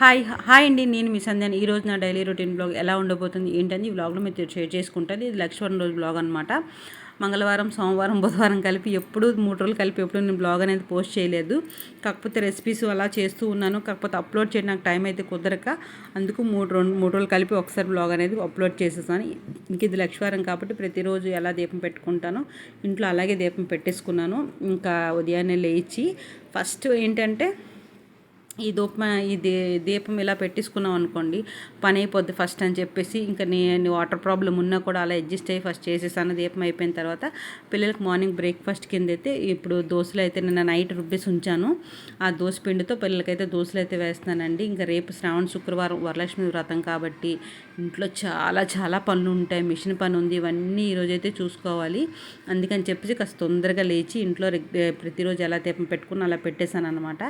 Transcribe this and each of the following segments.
Hi hi అండి నేను మీ సంధ్యాన్ని ఈ రోజు నా డైలీ రొటీన్ బ్లాగ్ ఎలా ఉండబోతుంది ఏంటని ఈ బ్లాగ్లో మీరు షేర్ చేసుకుంటాను. ఇది లక్ష్మణ్ రోజు బ్లాగ్ అనమాట మంగళవారం సోమవారం బుధవారం కలిపి ఎప్పుడు మూడు రోజులు కలిపి ఎప్పుడు నేను బ్లాగ్ అనేది పోస్ట్ చేయలేదు. కాకపోతే రెసిపీస్ అలా చేస్తూ ఉన్నాను. కాకపోతే అప్లోడ్ చేయడం నాకు టైం అయితే కుదరక అందుకు మూడు రెండు మూడు రోజులు కలిపి ఒకసారి బ్లాగ్ అనేది అప్లోడ్ చేసేసాను. ఇంక ఇది లక్ష్వారం కాబట్టి ప్రతిరోజు ఎలా దీపం పెట్టుకుంటానో ఇంట్లో అలాగే దీపం పెట్టేసుకున్నాను. ఇంకా ఉదయాన్నే లేచి ఫస్ట్ ఏంటంటే ఈ దూపం ఈ దీ దీపం ఇలా పెట్టేసుకున్నాం అనుకోండి పని అయిపోద్ది ఫస్ట్ అని చెప్పేసి ఇంకా నేను వాటర్ ప్రాబ్లం ఉన్నా కూడా అలా అడ్జస్ట్ అయ్యి ఫస్ట్ చేసేసాను. దీపం అయిపోయిన తర్వాత పిల్లలకి మార్నింగ్ బ్రేక్ఫాస్ట్ కింద అయితే ఇప్పుడు దోశలు అయితే నిన్న నైట్ రుబ్బేసి ఉంచాను. ఆ దోశ పిండితో పిల్లలకైతే దోశలు అయితే వేస్తానండి ఇంకా రేపు శ్రావణ శుక్రవారం వరలక్ష్మి వ్రతం కాబట్టి ఇంట్లో చాలా చాలా పనులు ఉంటాయి. మిషన్ పని ఉంది. ఇవన్నీ ఈరోజైతే చూసుకోవాలి. అందుకని చెప్పేసి కాస్త తొందరగా లేచి ఇంట్లో ప్రతిరోజు ఎలా దీపం పెట్టుకుని అలా పెట్టేశాను అనమాట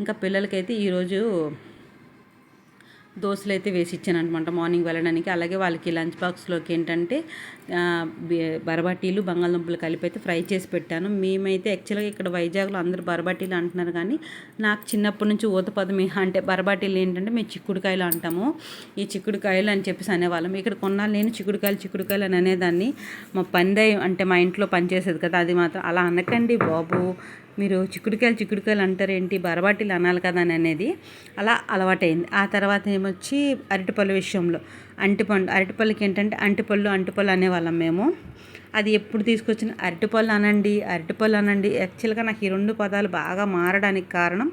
ఇంకా పిల్లలకైతే అయితే ఈరోజు దోశలు అయితే వేసి ఇచ్చాను అనమాట మార్నింగ్ వెళ్ళడానికి. అలాగే వాళ్ళకి లంచ్ బాక్స్లోకి ఏంటంటే బరబాటీలు బంగాళదుంపలు కలిపి అయితే ఫ్రై చేసి పెట్టాను. మేమైతే యాక్చువల్గా ఇక్కడ వైజాగ్లో అందరూ బరబాటీలు అంటున్నారు కానీ నాకు చిన్నప్పటి నుంచి ఊతపదం అంటే బరబాటీలు ఏంటంటే మేము చిక్కుడుకాయలు అంటాము. ఈ చిక్కుడుకాయలు అని చెప్పేసి అనేవాళ్ళం. ఇక్కడ కొన్నాళ్ళు నేను చిక్కుడుకాయలు చిక్కుడుకాయలు అని అనేదాన్ని. మా పందే అంటే మా ఇంట్లో పనిచేసేది కదా అది మాత్రం అలా అనకండి బాబు. మీరు చిక్కుడుకాయలు చిక్కుడుకాయలు అంటారేంటి బరబాటీలు అనాలి కదా అని అనేది అలా అలవాటైంది. ఆ తర్వాత ఏమొచ్చి అరటిపళ్ళు విషయంలో అంటిపండు అరటిపళ్ళకి ఏంటంటే అంటిపళ్ళు అంటిపళ్ళు అనేవాళ్ళం మేము. అది ఎప్పుడు తీసుకొచ్చిన అరటిపళ్ళు అనండి అరటిపళ్ళు అనండి. యాక్చువల్గా నాకు ఈ రెండు పదాలు బాగా మారడానికి కారణం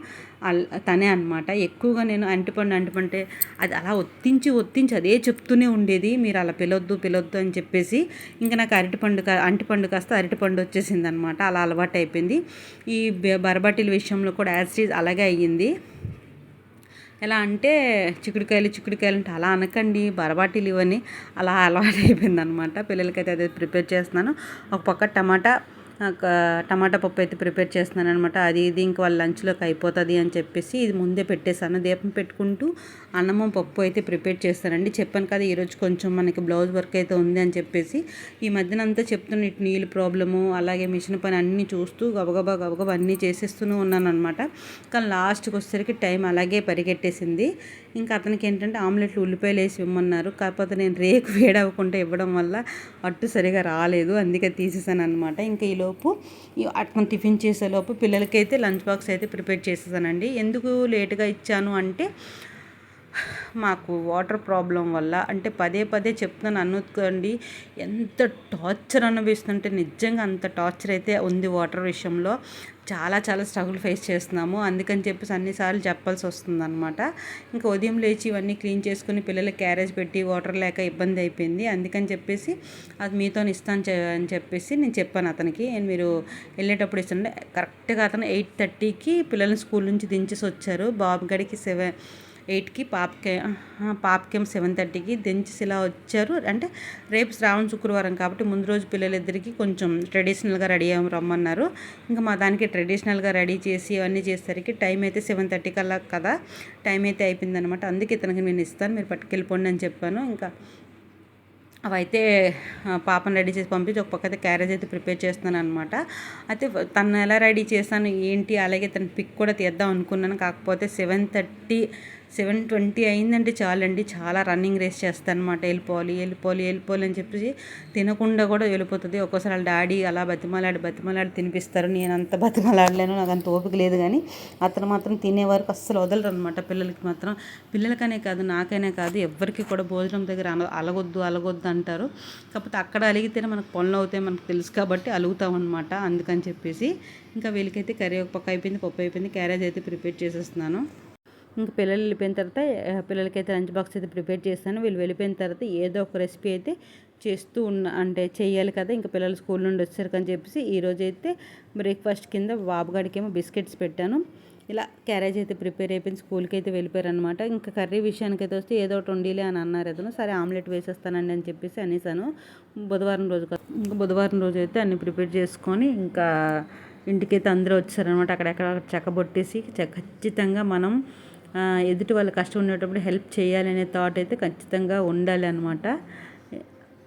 తనే అనమాట ఎక్కువగా నేను అంటిపండు అంటిపంటే అది అలా ఒత్తించి ఒత్తించి అదే చెప్తూనే ఉండేది. మీరు అలా పిలొద్దు పిలొద్దు అని చెప్పేసి ఇంకా నాకు అరటిపండు అంటిపండు కాస్త అరటిపండు వచ్చేసింది అనమాట అలా అలవాటు అయిపోయింది ఈ బరబటిల విషయంలో కూడా యాసిడ్ అలాగే అయ్యింది. ఎలా అంటే చిక్కుడుకాయలు చిక్కుడుకాయలు అంటే అలా అనకండి. బరబాటీలు ఇవన్నీ అలా అలవాటు అయిపోయింది అనమాట పిల్లలకైతే అదే ప్రిపేర్ చేస్తున్నాను. ఒక పక్క టమాటా టమాటా పప్పు అయితే ప్రిపేర్ చేస్తున్నాను అనమాట అది ఇది ఇంక వాళ్ళ లంచ్లోకి అయిపోతుంది అని చెప్పేసి ఇది ముందే పెట్టేశాను. దీపం పెట్టుకుంటూ అన్నమం పప్పు అయితే ప్రిపేర్ చేస్తానండి. చెప్పాను కదా ఈరోజు కొంచెం మనకి బ్లౌజ్ వర్క్ అయితే ఉంది అని చెప్పేసి ఈ మధ్యన అంతా చెప్తున్న ఇటు నీళ్ళు ప్రాబ్లము అలాగే మిషన్ పని అన్నీ చూస్తూ గబగబా గబగబా అన్నీ చేసేస్తూనే ఉన్నాను అనమాట కానీ లాస్ట్కి వచ్చేసరికి టైం అలాగే పరిగెట్టేసింది. ఇంకా అతనికి ఏంటంటే ఆమ్లెట్లు ఉల్లిపాయలు వేసి ఇవ్వమన్నారు. కాకపోతే నేను రేకు వేడవకుండా ఇవ్వడం వల్ల అట్టు సరిగా రాలేదు. అందుకే తీసేసాను అనమాట ఇంకా ఈలో లోపు అట్లా టిఫిన్ చేసేలోపు పిల్లలకైతే లంచ్ బాక్స్ అయితే ప్రిపేర్ చేసేసానండి. ఎందుకు లేటుగా ఇచ్చాను అంటే మాకు వాటర్ ప్రాబ్లం వల్ల అంటే పదే పదే చెప్తున్నాను అనుకోండి ఎంత టార్చర్ అనిపిస్తుంటే నిజంగా అంత టార్చర్ అయితే ఉంది వాటర్ విషయంలో. చాలా చాలా స్ట్రగుల్ ఫేస్ చేస్తున్నాము. అందుకని చెప్పేసి అన్నిసార్లు చెప్పాల్సి వస్తుంది అనమాట ఇంకా ఉదయం లేచి ఇవన్నీ క్లీన్ చేసుకుని పిల్లలకి క్యారేజ్ పెట్టి వాటర్ లేక ఇబ్బంది అయిపోయింది. అందుకని చెప్పేసి అది మీతో ఇస్తాను అని చెప్పేసి నేను చెప్పాను అతనికి. నేను మీరు వెళ్ళేటప్పుడు ఇస్తుండే కరెక్ట్గా అతను ఎయిట్ థర్టీకి పిల్లల్ని స్కూల్ నుంచి దించేసి వచ్చారు. బాబు గడికి సెవెన్ ఎయిట్కి పాపకే పాపకేం సెవెన్ థర్టీకి దించేసి ఇలా వచ్చారు. అంటే రేపు శ్రావణ శుక్రవారం కాబట్టి ముందు రోజు పిల్లలిద్దరికి కొంచెం ట్రెడిషనల్గా రెడీ రమ్మన్నారు. ఇంకా మా దానికి ట్రెడిషనల్గా రెడీ చేసి అవన్నీ చేసేసరికి టైం అయితే సెవెన్ థర్టీ కల్లా కదా టైం అయితే అయిపోయిందనమాట అందుకే ఇతనికి నేను ఇస్తాను మీరు పట్టుకెళ్ళిపోండి అని చెప్పాను. ఇంకా అవైతే పాపను రెడీ చేసి పంపించి ఒక పక్క అయితే క్యారేజ్ అయితే ప్రిపేర్ చేస్తున్నాను అనమాట అయితే తను ఎలా రెడీ చేశాను ఏంటి అలాగే తన పిక్ కూడా తీద్దాం అనుకున్నాను. కాకపోతే సెవెన్ థర్టీ సెవెన్ ట్వంటీ అయిందంటే చాలండి. చాలా రన్నింగ్ రేస్ చేస్తానమాట. వెళ్ళిపోవాలి వెళ్ళిపోవాలి వెళ్ళిపోవాలి అని చెప్పేసి తినకుండా కూడా వెళ్ళిపోతుంది. ఒక్కోసారి వాళ్ళ డాడీ అలా బతిమలాడి బతిమలాడి తినిపిస్తారు. నేను అంత బతిమలాడలేను నాకు అంత ఓపిక లేదు కానీ అతను మాత్రం తినే వరకు అస్సలు వదలరు అనమాట పిల్లలకి మాత్రం. పిల్లలకనే కాదు నాకైనా కాదు ఎవరికి కూడా భోజనం దగ్గర అలగొద్దు అలగొద్దు అంటారు. కాకపోతే అక్కడ అలిగితేనే మనకు పనులు అవుతాయి మనకు తెలుసు కాబట్టి అలుగుతాం అనమాట అందుకని చెప్పేసి ఇంకా వీళ్ళకైతే కర్రీ ఒక పక్క అయిపోయింది పప్పు అయిపోయింది క్యారేజ్ అయితే ప్రిపేర్ చేసేస్తున్నాను. ఇంకా పిల్లలు వెళ్ళిపోయిన తర్వాత పిల్లలకైతే లంచ్ బాక్స్ అయితే ప్రిపేర్ చేస్తాను. వీళ్ళు వెళ్ళిపోయిన తర్వాత ఏదో ఒక రెసిపీ అయితే చేస్తూ ఉన్న అంటే చేయాలి కదా ఇంకా పిల్లలు స్కూల్ నుండి వచ్చారు అని చెప్పేసి ఈరోజు అయితే బ్రేక్ఫాస్ట్ కింద బాబుగాడికేమో బిస్కెట్స్ పెట్టాను. ఇలా క్యారేజ్ అయితే ప్రిపేర్ అయిపోయింది స్కూల్కి అయితే వెళ్ళిపోయారు అనమాట ఇంకా కర్రీ విషయానికి అయితే వస్తే ఏదో ఒకటి వండిలే అని అన్నారు అతను సరే ఆమ్లెట్ వేసేస్తానండి అని చెప్పేసి అనేసాను. బుధవారం రోజు ఇంకా బుధవారం రోజు అయితే అన్ని ప్రిపేర్ చేసుకొని ఇంకా ఇంటికైతే అందరూ వచ్చారనమాట అక్కడెక్కడ చెక్కబొట్టేసి ఖచ్చితంగా మనం ఎదుటి వాళ్ళ కష్టం ఉండేటప్పుడు హెల్ప్ చేయాలనే థాట్ అయితే ఖచ్చితంగా ఉండాలి అనమాట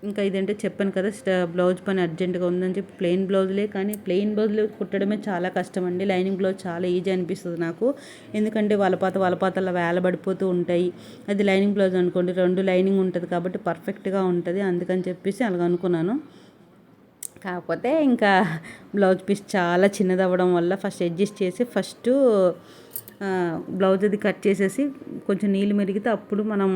ఇంకా ఇదంటే చెప్పాను కదా బ్లౌజ్ పని అర్జెంటుగా ఉందని చెప్పి ప్లెయిన్ బ్లౌజ్లే కానీ ప్లెయిన్ బ్లౌజ్లు కుట్టడమే చాలా కష్టం అండి. లైనింగ్ బ్లౌజ్ చాలా ఈజీ అనిపిస్తుంది నాకు. ఎందుకంటే వాళ్ళపాత వాళ్ళపాతలా వేలబడిపోతూ ఉంటాయి. అది లైనింగ్ బ్లౌజ్ అనుకోండి రెండు లైనింగ్ ఉంటుంది కాబట్టి పర్ఫెక్ట్గా ఉంటుంది. అందుకని చెప్పేసి అలాగ అనుకున్నాను. కాకపోతే ఇంకా బ్లౌజ్ పీస్ చాలా చిన్నది అవ్వడం వల్ల ఫస్ట్ అడ్జస్ట్ చేసి ఫస్ట్ బ్లౌజ్ అది కట్ చేసేసి కొంచెం నీళ్ళు మెరిగితే అప్పుడు మనం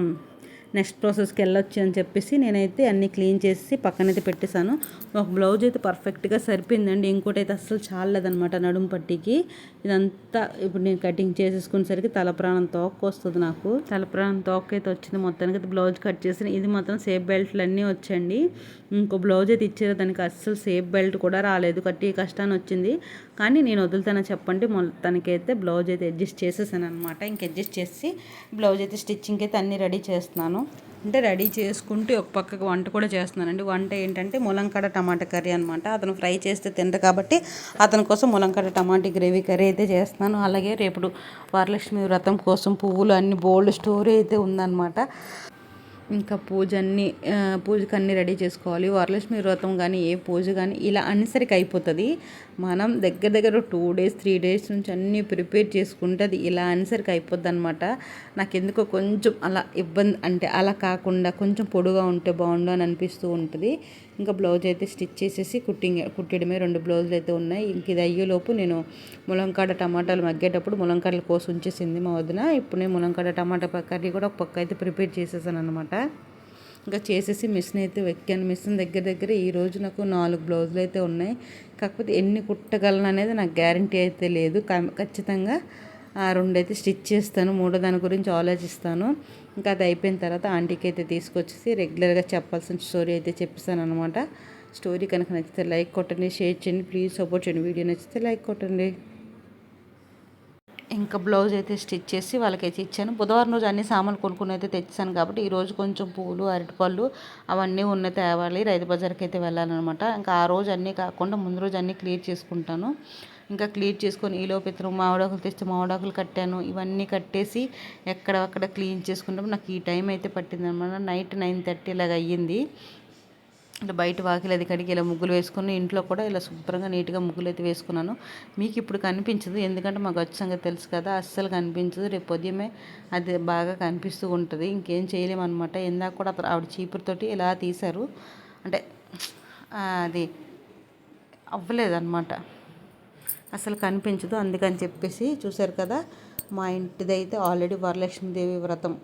నెక్స్ట్ ప్రాసెస్కి వెళ్ళొచ్చు అని చెప్పేసి నేనైతే అన్నీ క్లీన్ చేసి పక్కనైతే పెట్టేశాను. ఒక బ్లౌజ్ అయితే పర్ఫెక్ట్గా సరిపోయిందండి. ఇంకోటి అయితే అస్సలు చాలలేదనమాట నడుము పట్టికి. ఇదంతా ఇప్పుడు నేను కటింగ్ చేసేసుకునేసరికి తలప్రాణం తోక వస్తుంది నాకు. తలప్రాణం తోక అయితే వచ్చింది మొత్తానికి. అయితే బ్లౌజ్ కట్ చేసిన ఇది మాత్రం సేఫ్ బెల్ట్లు అన్నీ వచ్చండి. ఇంకో బ్లౌజ్ అయితే ఇచ్చారు దానికి అస్సలు సేఫ్ బెల్ట్ కూడా రాలేదు. కట్టి కష్టాన్ని వచ్చింది. కానీ నేను వదులుతానని చెప్పండి. మొత్తానికైతే బ్లౌజ్ అయితే అడ్జస్ట్ చేసేసాను అనమాట ఇంక అడ్జస్ట్ చేసి బ్లౌజ్ అయితే స్టిచ్చింగ్ అయితే అన్నీ రెడీ చేస్తున్నాను. అంటే రెడీ చేసుకుంటూ ఒక పక్కకు వంట కూడా చేస్తున్నానండి. వంట ఏంటంటే ములంకాడ టమాటా కర్రీ అనమాట అతను ఫ్రై చేస్తే తింట కాబట్టి అతని కోసం ములంకాడ టమాటా గ్రేవీ కర్రీ అయితే చేస్తున్నాను. అలాగే రేపు వరలక్ష్మి వ్రతం కోసం పువ్వులు అన్ని బోల్డ్ స్టోరీ అయితే ఉందన్నమాట. ఇంకా పూజ అన్ని పూజకు అన్నీ రెడీ చేసుకోవాలి. వరలక్ష్మి వ్రతం కానీ ఏ పూజ కానీ ఇలా అన్నిసరికి అయిపోతుంది. మనం దగ్గర దగ్గర టూ డేస్ త్రీ డేస్ నుంచి అన్నీ ప్రిపేర్ చేసుకుంటే అది ఇలా అనేసరికి అయిపోద్ది అనమాట నాకు ఎందుకో కొంచెం అలా ఇబ్బంది అంటే అలా కాకుండా కొంచెం పొడుగా ఉంటే బాగుండు అని అనిపిస్తూ ఉంటుంది. ఇంకా బ్లౌజ్ అయితే స్టిచ్ చేసేసి కుట్టింగ్ కుట్టడమే రెండు బ్లౌజులు అయితే ఉన్నాయి. ఇంక ఇది అయ్యేలోపు నేను ములంకాడ టమాటాలు మగ్గేటప్పుడు ములంకాడలు కోసి ఉంచేసింది మా వదిన. ఇప్పుడు నేను ములంకాడ టమాటా కర్రీ కూడా ఒక పక్క అయితే ప్రిపేర్ చేసేసాను అనమాట ఇంకా చేసేసి మిషన్ అయితే వెక్కాను. మిషన్ దగ్గర దగ్గర ఈ రోజు నాకు నాలుగు బ్లౌజులు అయితే ఉన్నాయి. కాకపోతే ఎన్ని కుట్టగలను అనేది నాకు గ్యారంటీ అయితే లేదు. ఖచ్చితంగా ఆ రెండు అయితే స్టిచ్ చేస్తాను. మూడో దాని గురించి ఆలోచిస్తాను. ఇంకా అది అయిపోయిన తర్వాత ఆంటీకి అయితే తీసుకొచ్చేసి రెగ్యులర్గా చెప్పాల్సిన స్టోరీ అయితే చెప్పిస్తాను అనమాట స్టోరీ కనుక నచ్చితే లైక్ కొట్టండి షేర్ చేయండి. ప్లీజ్ సపోర్ట్ చేయండి. వీడియో నచ్చితే లైక్ కొట్టండి. ఇంకా బ్లౌజ్ అయితే స్టిచ్ చేసి వాళ్ళకైతే ఇచ్చాను. బుధవారం రోజు అన్ని సామాన్లు కొనుక్కుని అయితే తెచ్చాను కాబట్టి ఈరోజు కొంచెం పూలు అరటిపళ్ళు అవన్నీ ఉన్న తేవాలి. రైతు బజార్కి అయితే వెళ్ళాలన్నమాట. ఇంకా ఆ రోజు అన్నీ కాకుండా ముందు రోజు అన్నీ క్లియర్ చేసుకుంటాను. ఇంకా క్లీన్ చేసుకొని ఈ ఇతను మామిడాకులు తెస్తే మామిడాకులు కట్టాను. ఇవన్నీ కట్టేసి ఎక్కడక్కడ క్లీన్ చేసుకుంటాం నాకు ఈ టైం అయితే పట్టింది అనమాట నైట్ నైన్ థర్టీ ఇలాగ అయ్యింది. ఇట్లా బయట వాకిలి అది కడిగి ఇలా ముగ్గులు వేసుకుని ఇంట్లో కూడా ఇలా శుభ్రంగా నీట్గా ముగ్గులు అయితే వేసుకున్నాను. మీకు ఇప్పుడు కనిపించదు. ఎందుకంటే మాకు వచ్చి సంగతి తెలుసు కదా. అస్సలు కనిపించదు. రేపు ఉదయమే అది బాగా కనిపిస్తూ ఉంటుంది. ఇంకేం చేయలేమన్నమాట ఇందాక కూడా ఆవిడ చీపురుతోటి ఇలా తీశారు. అంటే అది అవ్వలేదన్నమాట అసలు కనిపించదు. అందుకని చెప్పేసి చూశారు కదా మా ఇంటిదైతే ఆల్రెడీ వరలక్ష్మీదేవి వ్రతం.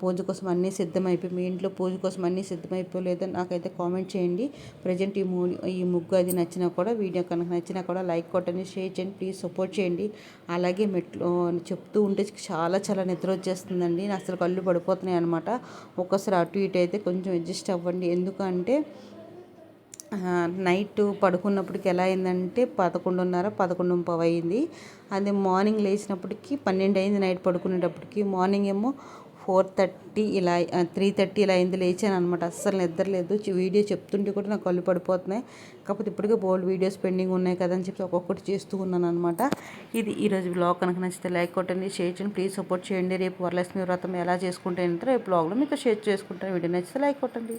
పూజ కోసం అన్నీ సిద్ధమైపోయి మీ ఇంట్లో పూజ కోసం అన్నీ సిద్ధమైపోలేదో నాకైతే కామెంట్ చేయండి. ప్రజెంట్ ఈ మూ ఈ ముగ్గు అది నచ్చినా కూడా వీడియో కనుక నచ్చినా కూడా లైక్ కొట్టండి షేర్ చేయండి ప్లీజ్ సపోర్ట్ చేయండి. అలాగే మెట్లు చెప్తూ ఉంటే చాలా చాలా నిద్ర వచ్చేస్తుందండి. అసలు కళ్ళు పడిపోతున్నాయి అనమాట ఒక్కసారి అటు ఇటు అయితే కొంచెం అడ్జస్ట్ అవ్వండి. ఎందుకంటే నైట్ పడుకున్నప్పటికి ఎలా అయిందంటే పదకొండున్నర పదకొండు ముప్పై అయింది అది మార్నింగ్ లేచినప్పటికి పన్నెండు అయింది నైట్ పడుకునేటప్పటికి. మార్నింగ్ ఏమో ఫోర్ థర్టీ ఇలా త్రీ థర్టీ ఇలా అయింది లేచాను అనమాట అస్సలు నిద్రలేదు వీడియో చెప్తుంటే కూడా నాకు కళ్ళు పడిపోతున్నాయి. కాకపోతే ఇప్పటికే బోల్డ్ వీడియోస్ పెండింగ్ ఉన్నాయి కదా అని చెప్పి ఒక్కొక్కటి చేస్తూ ఉన్నాను అనమాట ఇది ఈరోజు బ్లాగ్ కనుక నచ్చితే లైక్ కొట్టండి షేర్ చేయండి. ప్లీజ్ సపోర్ట్ చేయండి. రేపు వరలక్ష్మి వ్రతం ఎలా చేసుకుంటే రేపు బ్లాగ్లో మీకు షేర్ చేసుకుంటాను. వీడియో నచ్చితే లైక్ కొట్టండి.